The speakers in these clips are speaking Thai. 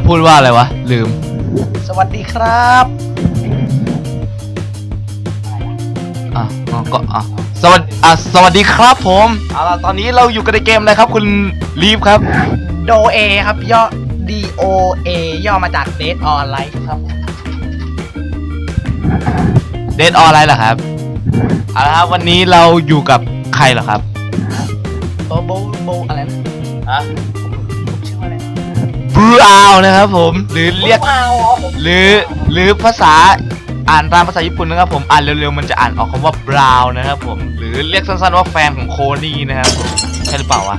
จะพูดว่าอะไรวะ ลืม สวัสดีครับอะอ๋อก็อะสวัสดีอะสวัสดีครับผมเอาล่ะตอนนี้เราอยู่กันในเกมอะไรครับคุณลีฟครับ โดเอครับย่อ D O A ย่อมาจาก Dead or Alive ครับเดทออนไลน์เหรอครับเอาละครับวันนี้เราอยู่กับใครเหรอครับ โบโบโบอะไรนะฮะผมชื่อว่าอะไร บราวนะครับผมหรือเรียกว้าวอ๋อผมหรือหรือภาษาอ่านตามภาษาญี่ปุ่นนะครับผมอ่านเร็วๆมันจะอ่านออกคำว่าบราวนะครับผมหรือเรียกสั้นๆว่าแฟนของโคนี่นะครับผมใช่หรือเปล่าวะ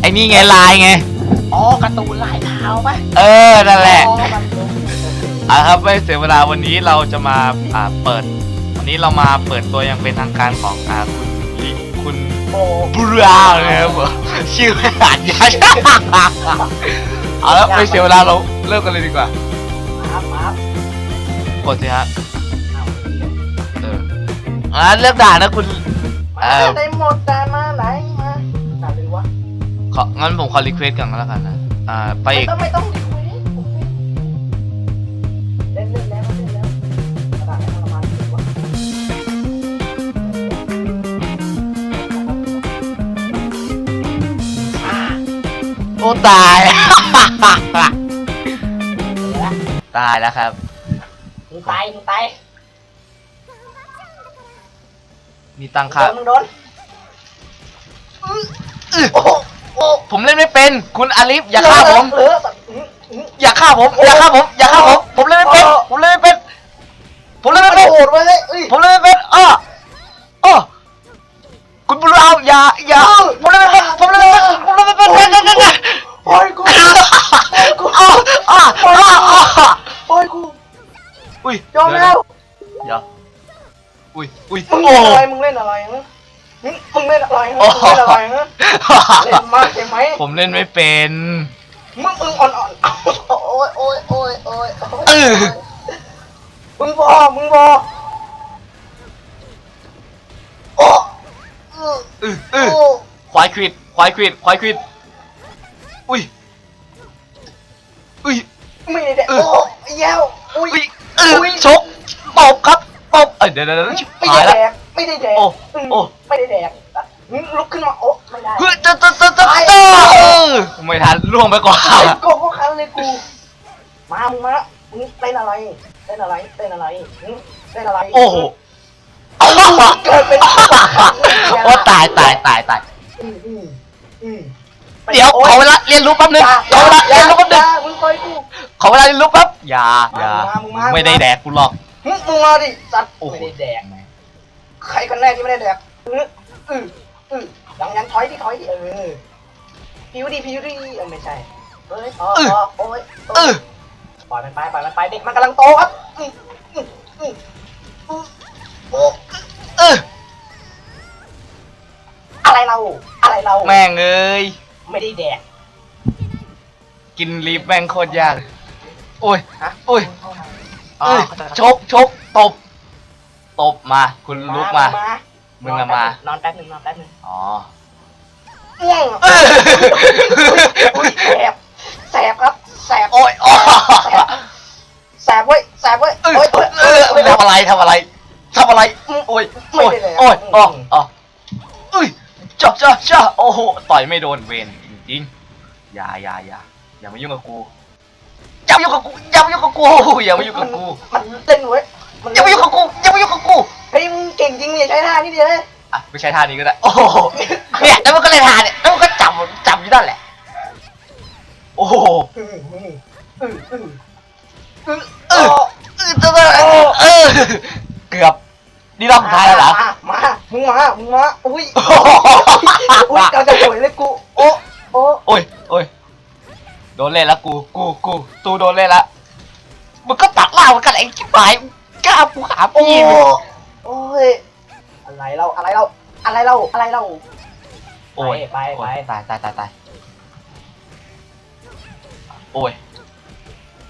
ไอ้นี่ไงลายไงอ๋อการ์ตูนลายเท้าปะเออนั่นแหละอ๋อมันดูอะครับไม่เสียเวลาวันนี้เราจะมาอ่าเปิด วันนี้เรามาเปิดตัวอย่างเป็นทางการของอ่าคุณลิคุณ โบบราวนะครับผมชื่อไม่อ่านยากเอาแล้วไม่เสียเวลาเราเริ่มกันเลยดีกว่ามามากดสิฮะเอออ่าเลือกด่านนะคุณเอ่อมาได้หมดแต่มาไหนมาด่าเลยวะของั้นผมขอรีเควสก่อนก็แล้วกันนะอ่าไปไม่อีกต้องไม่ต้องดิคุ โอ้ตาย ตายแล้วครับ มึงตายมึงตายมีตังโดค่านมึงโดนโอ้โหโอ้ผมเล่นไม่เป็น คุณอาลิฟอย่าฆ่าผมเหลือแบบอื้ออื้ออย่าฆ่าผม อย่าฆ่าผม อย่าฆ่าผม ผมเล่นไม่เป็น ผมเล่นไม่เป็น ผมเล่นไม่เป็น โหดไว้เลยเอ้ยผมเล่นไม่เป็นอ้ออ้อคุณบุราวอย่าอย่าผมเล่นไม่เป็น ผมเล่นไม่เป็น ผมเล่นไม่เป็น เล่นเล่นเล่นปล่อยกูอ้ออ้ออ้ออ้อปล่อยกูอุ้ยยอมแล้วเดี๋ยวอุ้ยอุ้ยมึงโอ้เล่นอะไรมึงเล่นอะไรฮะหึมึงเล่นอะไรฮะมึงเล่นอะไรฮะเล่นมากใช่ไหมผมเล่นไม่เป็นมึงมึงอ่อนๆโอ้ยโอ้ยโอ้ยโอ้ยโอ้ยเออมึงบอมึงบอโอ้เออเออเออโอ้ควายควิดควายควิดควายควิด อุ้ย อุ้ย ไม่ได้แดกเออโอ้ยแย้วอุ้ย อุ้ยเอออุ๊ยชกตบครับตบเอ้ยเดี๋ยวเดี๋ยวเดี๋ยวชิบไม่หายได้แล้วแดกไม่ได้แดกโอ้มโอ้ไม่ได้แดกหึลุกขึ้นมาโอ้ไม่ได้เฮ้ยจะจะจะจะจะเออไม่ทันล่วงไปก่อน ไอ้โกงพวกคันเลยกู มามึงมามึงเต้นอะไรเต้นอะไรเต้นอะไรหึเต้นอะไรโอ้โห เกิดเป็นโอ้ตายตายตายตายอืมอืมอืม เดี๋ยวขอเวลาเรียนรู้แป๊บนึงขอเวลาเรียนรู้แป๊บนึงมึงปล่อยกูขอเวลาเรียนรู้แป๊บอย่าอย่ามามึงมามึงมาไม่ได้แดกกูหรอกหึมึงมาดิสัตว์โอ้โหไม่ได้แดกใครกันแน่ที่ไม่ได้แดกอืออืออือยังยังถอยดิถอยดิเออพิวดิพิวดิเออไม่ใช่เอ้ยอ๋ออ๋อโอ้ยเออปล่อยมันไปปล่อยมันไปเด็กมันกำลังโตครับอืออืออืออือโอ้เอออะไรเรา อะไรเรา แม่งเอ้ย ไม่ได้แดกกินลีฟแม่งโคตรยาก โอ้ย ฮะโอ้ยอ๋อเอ้ยเข้าใจครับชกชกตบ ตบมา คุณลุกมา มึงอะมา นอนแป๊บนึงนอนแป๊บนึงอ๋อง่วงเอออุ๊ยแสบแสบครับแสบโอ้ยโอ้ยแสบเว้ยแสบเว้ยเออโอ้ยโอ้ยเออเออทำอะไรทำอะไรทำอะไร โอ้ยไม่โอ้ยได้เลยโอ้ยอ๋ออ๋ออุ้ยจ้าจ้าจ้าโอ้โห ต่อยไม่โดนเวน จริงๆอย่าอย่าอย่าอย่ามายุ่งกับกู อย่ามายุ่งกับกู อย่ามายุ่งกับกู อย่ามายุ่งกับกู มันเล่นเว้ยมันอย่ามายุ่งกับกู อย่ามายุ่งกับกู เฮ้ยมึงเก่งจริงเนี่ยใช้ท่านี่เดียวเลยอะไม่ใช่ท่านี้ก็ได้ โอ้โหเนี่ยแล้วมันก็เลยท่าเนี่ยแล้วมันก็จับจับอยู่นั่นแหละ โอ้โหอืมอืมอืมอืมอืมเออเออจะเออเออ เกือบ นี่รอบสุดท้ายแล้วเหรอมามา มึงมา มึงมา อุ้ย อุ้ยเราจะสวยเลยกู โอ้โอ้โอ้ยโอ้ยโดนเล่นละกูกูกูตูโดนเล่นละมึงก็ตัดล่าเหมือนกันเองชิบหายกล้ากูหาโอ้พี่มึงโอ้ยอะไรเราอะไรเราอะไรเราอะไรเราโอ้ยไปไปโอ้ยตายตายตายตายโอ้ย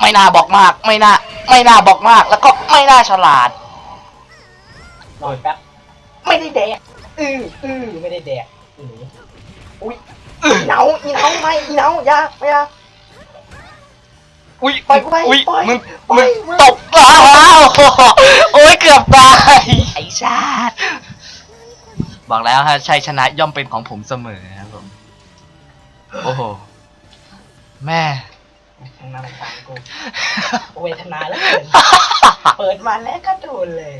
ไม่น่าบอกมาก ไม่น่าไม่น่าบอกมาก แล้วก็ไม่น่าฉลาดรอแป๊บไม่ได้แดกอืออือไม่ได้แดกอืออุ้ย อีเหนาอีเหนาไม่อีเหนาอย่าไม่อย่า อุ้ยปล่อยกูไปอุ้ยปล่อยมึงปล่มึอยงมึง ตกอ้าวโอ้ยเกือบตายไอ้ชาติบอกแล้วฮะชัยชนะย่อมเป็นของผมเสมอครับผมโอ้โหแม่ทางนั้นฟังกูเวทนาแล้วเกินเปิดมาแล้วก็โดนเลย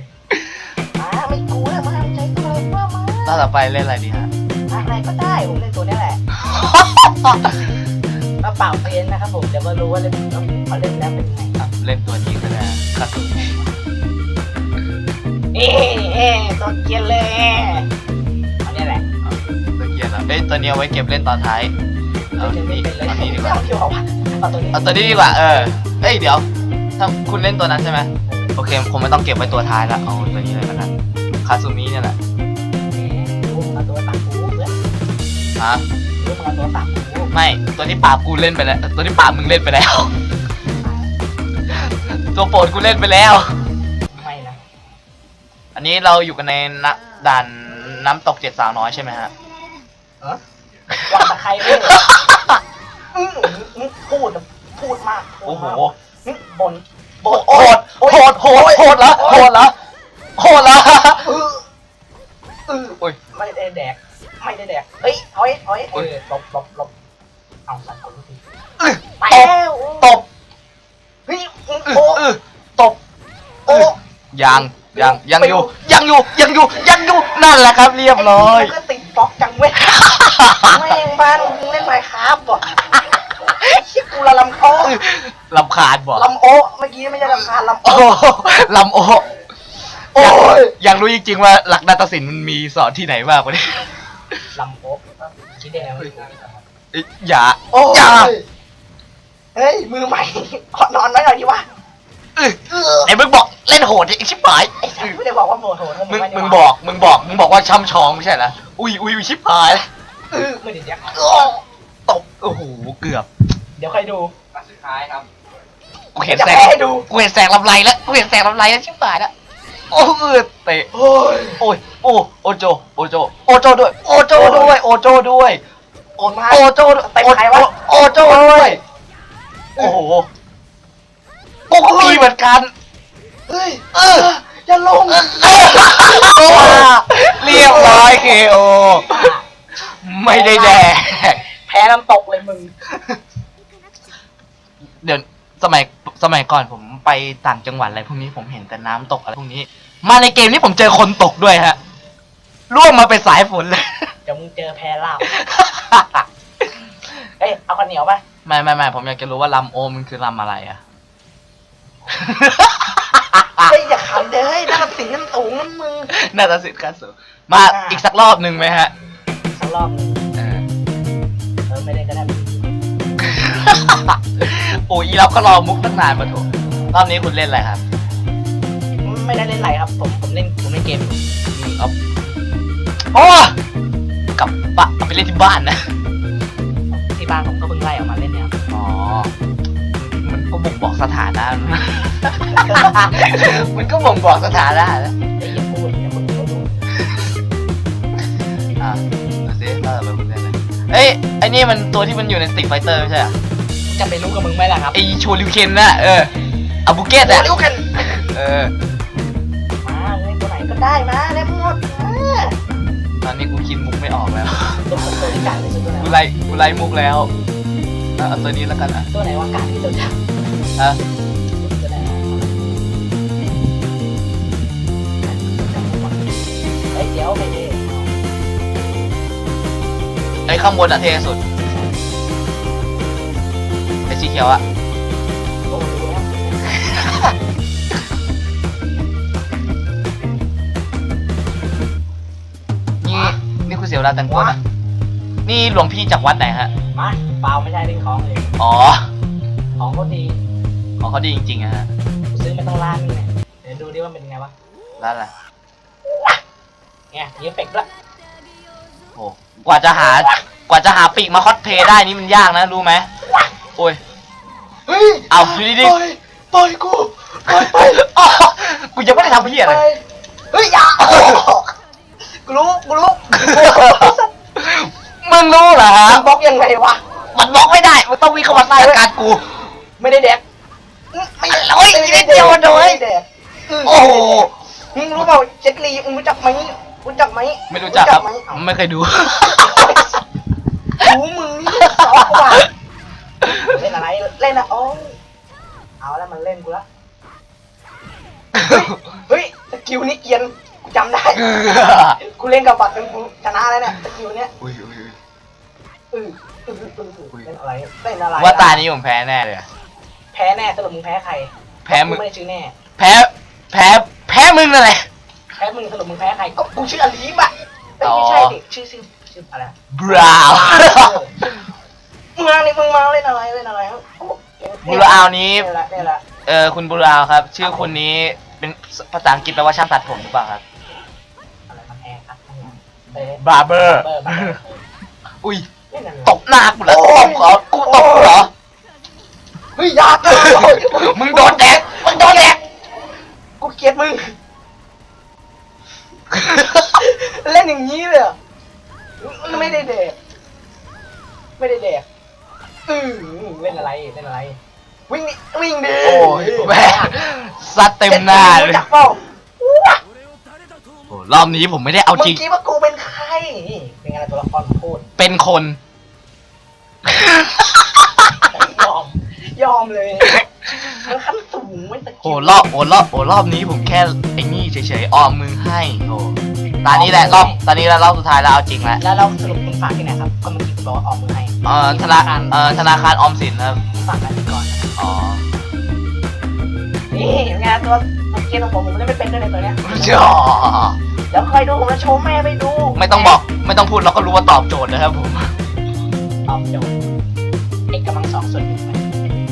มาไม่กลัวมาไม่ใจกลัวมามา ตอนต่อไปเล่นอะไรดีฮะอะไรก็ได้ผมเล่นตัวนี้แหละมาเป่าเตียนนะครับผมเดี๋ยวมารู้ว่าเล่นพอเล่นแล้วเป็นไงอะเล่นตัวนี้ก็ได้คาสุเอ๊ะเอ๊ะตัวเกียนเลยอันนี้แหละตัวเกียร์แล้วเอ้ยตัวนี้เอาไว้เก็บเล่นตอนท้ายเอาไม่นี้เป็นเลยเอานี้ดีกว่าเอาที่เอาเอาตัวนี้เอาตัวนี้ดีกว่าเออเอ้ยเดี๋ยวถ้าคุณเล่นตัวนั้นใช่ไหมโอเคคงไม่ต้องเก็บไว้ตัวท้ายละเอาตัวนี้เลยแล้วกันคาซูมิเนี่ยแหละรู้มาตัวตักกูเพื่อนฮะรู้ มาตัวตักกูไม่ ตัวนี้ปราบกูเล่นไปแล้ว ตัวนี้ปราบมึงเล่นไปแล้ว ตัวโปรดกูเล่นไปแล้ว ไม่นะอันนี้เราอยู่กันในนะด่านน้ำตกเจ็ดสาวน้อยใช่ไหมฮะ เออวางตะไคร้เลยอื้ออื้อพูดพูดมากพูโอ้ดโหมากอื้อบนบนโหดโหดโหดโหดแล้วโหดแล้วโหดแล้วเออเออโอ้ย ไม่ได้แดก ไม่ได้แดกเฮ้ยถอยถอยเอโอ้ยอหลบหลบหลบเอาสัตว์คนทีอื้อไปแล้วตบเฮ้ยอื้ออื้อโอ้อื้อตบโอ้ยังยังยังอยู่ยังอยู่ยังอยู่ยังอยู่นั่นแหละครับเรียบร้อยไก็ติดบล็อกจังเว้ยแม่งบ้านมึงเล่นไมค์ครับบ่ชิกูละลำโอ้ลำคาญบอกลำโอเมื่อกี้ไม่ใช่ลำคาญลำโอโอ้โหลำโอโอ้ยอยากรู้จริงๆว่าหลักนาฏศิลป์มันมีสอนที่ไหนบ้างวะเนี่ย ลำโอคิดได้ไงวะเอ้ยอย่าโอ้อย่าเฮ้ย มือใหม่ ขอนอนไว้หน่อยดีวะเอ้ยเออไหนมึงบอกเล่นโหดไอ้ชิบหายไอ้สัตว์ไม่ได้บอกว่าโหดโหดมึงมึงบอกมึงบอกมึงบอกว่าช่ำชองไม่ใช่เหรออุ้ยอุ้ยอุ้ยชิบหายเออไม่ได้เดี๋ยวโอ้ตบโอ้โหเกือบ เดี๋ยวค่อยดูมาสุดท้ายครับกูเห็นจะแสแพ้งให้ดูกูเห็นแสงลำไรแล้วกูเห็นแสงลำไรแล้วชิบหายแล้ว โอ้เออเตะ โอ้ยโอ้ยโอ้โอโจ โอโจ โอโจด้วย โอโจด้วย โอโจด้วย โอนมา โอโจด้วยเต็มใครวะ โอโจด้วย โอ้โหกูก็มีเหมือนกัน เฮ้ย เออ อย่าลง เรียบร้อยเคโอ ไม่ได้แดกแพ้น้ำตกเลยมึง เดี๋ยว สมัยสมัยก่อนผมไปต่างจังหวัดอะไรพวกนี้ผมเห็นแต่น้ำตกอะไรพวกนี้ มาในเกมนี้ผมเจอคนตกด้วยฮะร่วงมาเป็นสายฝนเลย เดี๋ยวมึงเจอแพ้ลาบเอ้ยเอาข้าวเหนียวป่ะไม่ไม่ไม่ผมอยากจะรู้ว่าลำโอมมันคือลำอะไรอะ เฮ้ยอย่าขำเลยเฮ้ยน้ำสิงน้ำสูงน้ำมึงน่าจะสิทธิ์กันสูงมาอ่าอีกสักรอบหนึ่งไหมฮะสักรอบหนึงเออ เออไม่ได้ก็ได้ โอ้ยอีเราก็รอมุกตั้งนานมาถูกรอบนี้คุณเล่นอะไรครับไม่ได้เล่นไรครับ ผมผมเล่นผมเล่นเกมอยู่อืมเอาโอ้กลับบ้านเอาไปเล่นที่บ้านนะที่บ้านผมก็เพิ่งไล่ออกมาเล่นเนี่ยครับอ๋อมันก็บ่งบอกสถานะมันก็บ่งบอกสถานะนะไอ้เหี้ยพูดเนี่ยมึงก็รู้อะดูสิถ้าแบบคุณเล่นอะไรเอ้ยไอ้นี่มันตัวที่มันอยู่ในสติกไฟเตอร์ไม่ใช่เหรอ จะไปรู้กับมึงไหมล่ะครับไอโชลิวเคนน่ะเอออาบุเกตเดี๋ยอะวรู้กันเออมาเล่นตัวไหนก็ได้มาเล่นหมดมาตอนนี้กูคิดมุกไม่ออกแล้ว ตัวตัวที่กาดที่สุดตัวไหนกูวะไล่กูไล่มุกแล้วอะเอาตัวนี้แล้วกันอะตัวไหนว่ากาดที่สุดอะฮะตัวไหนวะเฮ้ยเดี๋ยวไม่ได้ไอ้ข้างบนอะเท่สุด ไอ้สีเขียวอะโอ้ดูแล้วนี่นี่คุณเสียเวลาแต่งตัวนะ นี่หลวงพี่จากวัดไหนฮะ มาเปล่าไม่ใช่เล่นของเลยอ๋อ ของก็ดีของเขาดีจริงๆอะฮะ กูซื้อมาตั้งล้านนึงเนี่ยเดี๋ยวดูดิว่าเป็นไงวะแล้วอะไร เนี่ยมีเอฟเฟกต์ด้วยโอ้กว่าจะหากว่าจะหาปีกมาคอสเพลย์ได้นี่มันยากนะรู้ไหม โอ้ย เฮ้ยเอาอยู่ดีปล่อยปล่อยกูปล่อยไปๆอ๋อกูยังไม่ได้ทำพี่อะไร เฮ้ยอย่ากูรู้กูรู้มึงรู้เหรอฮะมันบล็อกยังไงวะ มันบล็อกไม่ได้ มันต้องวิ่งเข้ามาใต้การกูไม่ได้แดกไม่โอ้ยนิดเดียวโดยไม่ไแดกโอ้โห มึงรู้เปล่าเจ็ดลีมึงรู้จักไหมรู้จักไหมไม่รู้จักครับ ไหมเอ้า ไม่เคยดูหูมึงนี่สองกว่า เล่นอะไร เล่นอะโอ้ยเอาแล้วมันเล่นกูละ เฮ้ยสกิลนี้เกรียนกูจำได้ กูเล่นกับบัตรจนกูชนะแล้วเนี่ยสกิลเนี้ยอุ้ยอุ้ยอุ้ยเออเออเออเออเล่นอะไรเล่นอะไรว่าตานี้ผมแพ้แน่เลยอะแพ้แน่สรุปมึงแพ้ใครแพ้มึงกูไม่ได้ชื่อแน่ แพ้ แพ้ แพ้มึงนั่นแหละ แพ้มึงสรุปมึงแพ้ใครก็กูชื่ออลีฟอะเอ้ยไม่ใช่ดิชื่อชื่อชื่ออะไรนะบราว มึงมาเลยมึงมาเล่นอะไรเล่นอะไรครับโอ้บราวนี้นี่แหละนี่แหละเออคุณบราวครับ ชื่อคุณนี้เป็นภาษาอังกฤษแปลว่าช่างตัดผมหรือเปล่าครับ อะไรมันแอร์ครับเอ้ย barber เบอร์มาอุ้ย เล่นอะไรตบหน้ากูเหรอตบเหรอกูตบกูเหรอเฮ้ยอยากเลยมึงโดนแดกมึงโดนแดกกูเกลียดมึง เล่นอย่างนี้เลยเหรอมันไม่ได้เด็กไม่ได้เด็ก อือเล่นอะไรเล่นอะไร วิ่งดิวิ่งดิโอ้ยแม่ซัดเต็มหน้าเลยรู้จักเปล่าโอ้รอบนี้ผมไม่ได้เอาเมื่จริง อกี้ว่ากูเป็นใครนี่เป็นไงล่ะตัวละครพูดเป็นคน ยอม ยอมเลยมันขั้นสูงไม่ตะโอ้กี้รอบโอ้รอบโอ้รอบนี้ผมแค่ไอ้นี่เฉยๆออมมือให้โอ้ตอนนี้แหละรอบตอนนี้แล้วรอบสุดท้ายแล้วเอาจริงแล้ว แล้วเราสรุปมึง ฝากที่ไหนครับก็เมื่อกี้กูบอกว่าออกมือให้เออธนาคารเออธนาคารออมสินครับ ฝากกันไปก่อนนะครับอ๋อนี่งานตัวตัวเกมของผมผมเล่นไม่เป็นด้วยเลยตัวเนี้ยจ้าเดี๋ยวคอยดูผมจะโชว์แม่ไปดูไม่ต้องบอก ไม่ต้องพูดเราก็รู้ว่าตอบโจทย์นะครับผมตอบโจทย์เอกกำลังสองส่วนหนึ่ง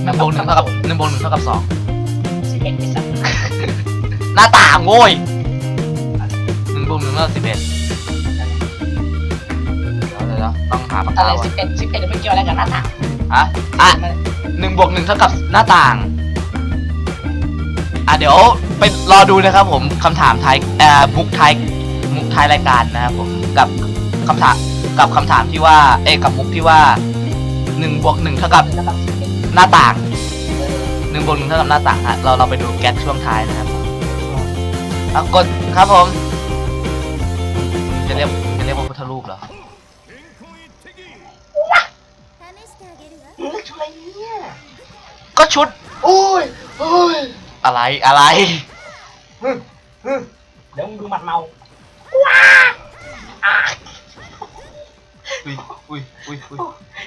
หนึ่งบวกหนึ่งเท่ากับหนึ่งบวกหนึ่งเท่ากับสองสิบเอ็ดดิสันหน้าต่างโง่ยหนึ่งบวกหนึ่งเท่ากับสิบเอ็ด ต้องหาปากอะกาไรก่อสินบเอ็ดสิบเอ็ดจะไม่เกี่ยวอะไรกับหน้าต่างอะอะหนึ่งบวกหนึ่งเท่ากับหน้าต่าง อะเดี๋ยวไปรอดูนะครับผมคำถามท้ายเอ่อมุกท้ายมุกท้ายรายการนะครับผมกับคำถามกับคำถามที่ว่า เอ้ยกับมุกที่ว่าหนึ่งบวกหนึ่งเท่ากับหน้าต่างสิบเอ็ดหน้าต่างหนึ่งบวกหนึ่งเท่ากับหน้าต่างฮะเราเราไปดูแก๊สช่วงท้ายนะครับผมอะกดครับผมจะเรียกจะเรียกว่าพุทธรูปเหรอ ก็ชุด โอ้ยโอ้ยอะไรอะไร ฮึฮึเดี๋ยวมึงดูหมัดเมาอุ้ยอุ้ยอุ้ยอุ้ย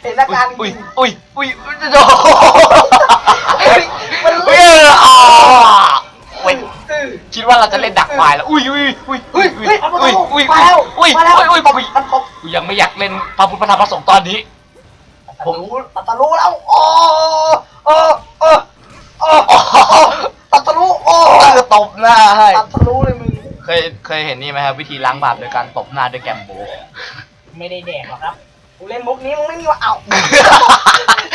เห็นอาการอุ้ยอุ้ยอุ้ยอุ้ยโดมันอุ้เล่ยนอะอุ้ยอื้อ คิดว่าเราจะเล่นดักควายแล้วอุ้ยอุ้ยอุ้ยเฮ้ยเฮ้ยเอาอุ้ยมาอุ้ยมาแล้วอุ้ยมาแล้วอุ้ยอุ้ยตบอุ้ยมันตบกูยังไม่อยากเล่นพระพุทธพระธรรมพระสงฆ์ตอนนี้ ผมรู้ตัดตะรู้แล้วโอ้โอ้โอ้โอ้ตัดตะรู้โอ้เออตบหน้าให้ ตัดตะรู้เลยมึง เคยเคยเห็นนี่ไหมครับวิธีล้างบาปโดยการตบหน้าด้วยแกมโบไม่ได้แดกหรอกครับ กูเล่นมุกนี้มึงไม่มีว่าเอา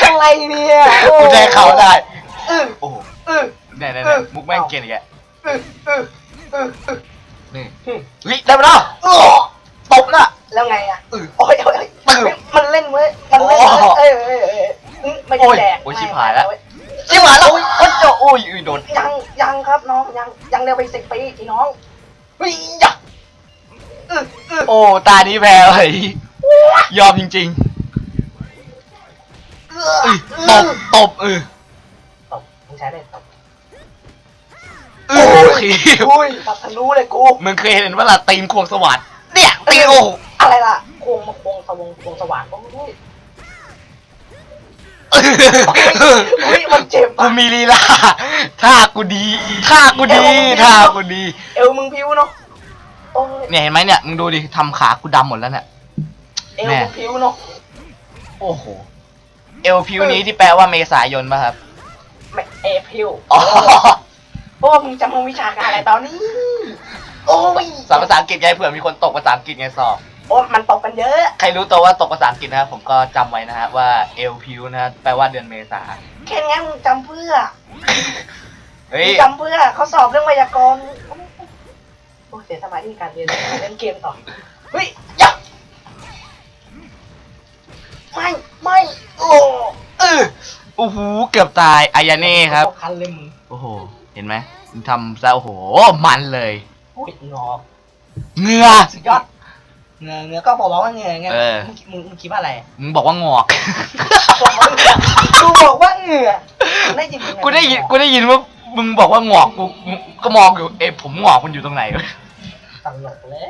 อะไรเนี่ยโอ้กูแดกเขาได้อื้อโอ้โหอื้อ เนี่ยเนี่ยเนี่ยมุกแม่งเกลียนอีกแกอื้ออื้ออื้ออื้อนี่เฮ้ยได้ไหมล่ะโอ้ตบหน้าแล้วไงอะอื้อโอ้ยโอ้ย อื้อไม่ได้แดกโอ้ยชิบหายแล้วไม่ชิบหายแล้วโอ้ยโอ้ยโอ้ยอุ้ยโดนยังยังครับน้องยังยังเร็วไปสิบปีอีน้องเฮ้ยยะอื้ออื้อโอ้ตานี้แพ้เลยยอมจริงๆเอ้ยตบตบเออตบมึงใช้ได้ตบเออคีบอุ้ยตัดทะลุเลยกู มึงเคยเห็นว่าล่ะตีนควงสวัสดเนี่ยตีนโอ้โหอะไรล่ะโคงมาโคงสวงโคงสว่างก็อุ้ ยอุ้ยมันเจ็บกูอะมีลีลาท่ากูดีท่ากูดีท่ากูดี เอวมึงพิ้วเนาะโอ้ยเนี่ยเห็นไหมเนี่ยมึงดูดิทำขากูดำหมดแล้วเนี่ย เอวมึงพิ้วเนาะโอ้โห เอลพิวนี้ที่แปลว่าเมษายนป่ะครับไม่เอพิ้วอ๋อเพราะว่ามึงจำมึงวิชาการอะไรตอนนี้ โอ้ยสอนภาษาอังกฤษไงเผื่อมีคนตกภาษาอังกฤษไงสอบ โอ้มันตกกันเยอะ ใครรู้ตัวว่าตกภาษาอังกฤษนะครับผมก็จำไว้นะฮะว่าเอลพิวนะฮะแปลว่าเดือนเมษาแค่นี้มึงจำเพื่อเฮ้ยมึงจำเพื่อเขาสอบเรื่องไวยากรณ์โอ้เสียสมาธิการเรียนเล่นเกมต่อเฮ้ยยักไม่ไม่โอ้เออโอ้โอ้โหเกือบตายอายาเน่ครับคันเลยมึงโอ้โห เห็นไหมมึงทำซะโอ้โห มันเลยปิดงอกเหงือสุดยอด เงือเงือก็บอกว่าเงือไงเออ มึงมึงมึงคิดว่าอะไรมึงบอกว่างอกกูบอกว่าเงือได้ยินงกูได้ยินกูได้ยินว่ามึงบอกว่างอกกูกูก็มองอยู่เอ๊ะผมงอกมันอยู่ตรงไหน ตลกเลย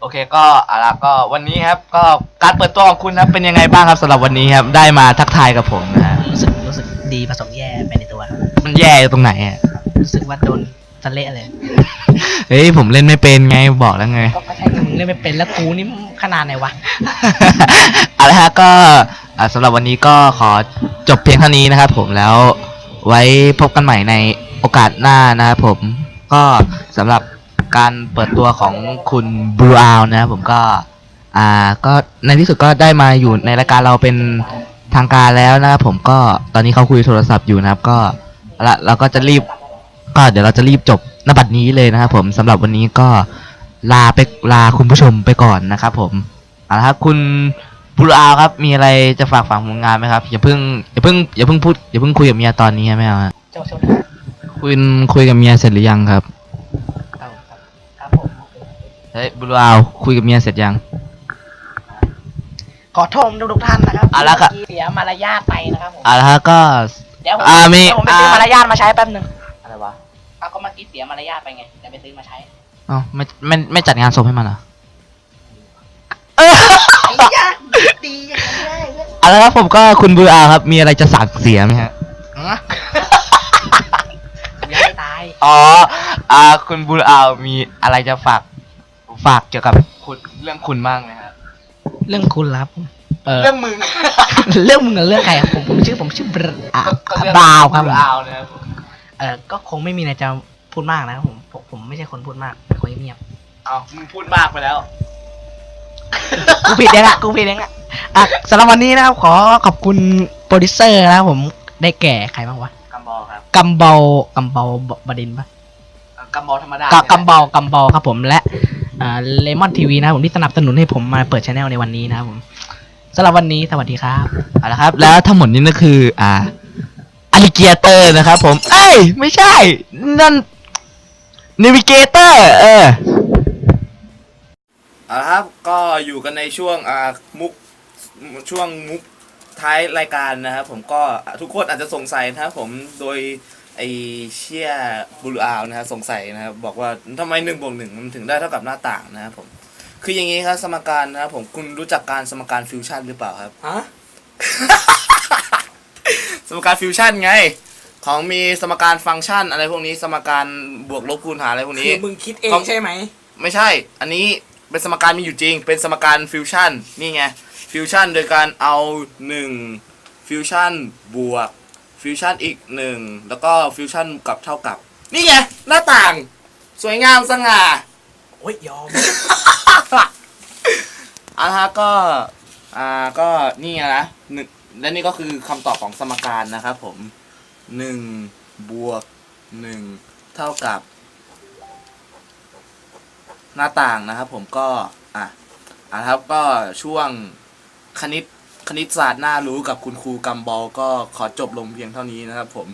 โอเคก็เอาละก็วันนี้ครับ ก็การเปิดตัวของคุณครับเป็นยังไงบ้างครับสำหรับวันนี้ครับ ได้มาทักทายกับผมนะฮะรู้สึกรู้สึกดีผสมแย่ไปในตัวมันแย่ตรงไหนอะรู้สึกว่าโดนะเละเลยเฮ้ยผมเล่นไม่เป็นไงบอกแล้วไง ก็ใช่มึงเล่นไม่เป็นแล้วกูนี่ขนาดไหนวะ เอาละฮะก็อ่าสำหรับวันนี้ก็ขอจบเพียงเท่านี้นะครับผมแล้วไว้พบกันใหม่ในโอกาสหน้านะครับผมก็สำหรับการเปิดตัวของคุณบรูอาวนะครับผมก็อ่าก็ในที่สุดก็ได้มาอยู่ในรายการเราเป็นทางการแล้วนะครับผมก็ตอนนี้เขาคุยโทรศัพท์อยู่นะครับก็เอาละเราก็จะรีบ ก็เดี๋ยวเราจะรีบจบนบัดนี้เลยนะครับผมสำหรับวันนี้ก็ลาไปลาคุณผู้ชมไปก่อนนะครับผมเอาละครับคุณบุรอาครับมีอะไรจะฝากฝังผลงานไหมครับอย่าเพิ่งอย่าเพิ่งอย่าเพิ่งพูดอย่าเพิ่งคุยกับเมียตอนนี้ไม่เอาฮะเจ้าชนคุณคุยกับเมียเสร็จหรือยังครับครับครับผมเฮ้ยบุรอาคุยกับเมียเสร็จยัง ขอโทษทุกท่านนะครับเอาละครับที่เสียมารยาทไปนะครับผมเอาละฮะก็เดี๋ยวผมอ่ามีเดี๋ยวผมไปซื้ออ่ามมารยาทมาใช้แป๊บหนึง มื่อกี้เสียมารยาทไปไงเดี๋ยวไปซื้อมาใช้อ๋อไม่ไม่ไม่จัดงานศพให้มันเหรอไอ้ยาดีอย่างนี้ได้เว้ยเอาละครับผมก็คุณบุรอาครับ มีอะไรจะสั่งเสียไหมฮะกูยังไม่ตายอ๋ออ่าคุณบูรอาวมีอะไรจะฝาก ฝากเกี่ยวกับคุณเรื่องคุณบ้างไหมครับเรื่องคุณครับ เออ เรื่องมึง เรื่องมึงกับเรื่องใครครับผมผมชื่อผมชื่อบรอะก็เรื่องบราวครับ บูรอาวนะครับ เออก็คงไม่มีอะไรจะ พูดมากนะครับผมผมผมไม่ใช่คนพูดมากเป็นคนเงียบเอามึงพูดมากไปแล้ว กูผิดเองอะกูผิดเองอะอะสำหรับวันนี้นะครับขอขอบคุณโปรดิวเซอร์นะครับผมได้แก่ใครบ้างวะกัมบอลครับกัมเบากัมเบาบดินทร์ปะกัมบอลธรรมดากกัมเบากัมเบาครับผมและอ่าเลมอนทีวีนะครับผมที่สนับสนุนให้ผมมาเปิดช anel ในวันนี้นะครับผมสำหรับวันนี้สวัสดีครับ เอาละครับ แล้วทั้งหมดนี้ก็คือ อ่าอลิเกเตอร์นะครับผม เอ้ย ไม่ใช่ นั่น นิวิเกเตอร์เออเอาละครับก็อยู่กันในช่วงอ่ามุกช่วงมุกท้ายรายการนะครับผมก็ทุกคนอาจจะสงสัยนะครับผมโดยไอเชียบูรูอาวนะครับสงสัยนะครับบอกว่าทำไมหนึ่งบวกหนึ่งมันถึงได้เท่ากับหน้าต่างนะครับผมคืออย่างนี้ครับสมการนะครับผมคุณรู้จักการสมการฟิวชั่นหรือเปล่าครับ ฮะ สมการฟิวชั่นไง ของมีสมการฟังก์ชันอะไรพวกนี้ สมการบวกลบคูณหารอะไรพวกนี้ คือมึงคิดเองของใช่ไหม ไม่ใช่ อันนี้เป็นสมการมีอยู่จริง เป็นสมการฟิวชั่นนี่ไง ฟิวชั่นโดยการเอา1ฟิวชั่นบวกฟิวชั่นอีก1แล้วก็ฟิวชั่นกับเท่ากับ นี่ไง หน้าต่าง สวยงามสง่า โอ้ยยอมอะฮะก็อ่าก็นี่ไงนะหนึ่งและนี่ก็คือคำตอบของสมการนะครับผม หนึ่งบวกหนึ่งเท่ากับ หน้าต่างนะครับผมก็ อะอะครับก็ช่วงคณิตคณิตศาสตร์น่ารู้กับคุณครูกำบอลก็ขอจบลงเพียงเท่านี้นะครับผม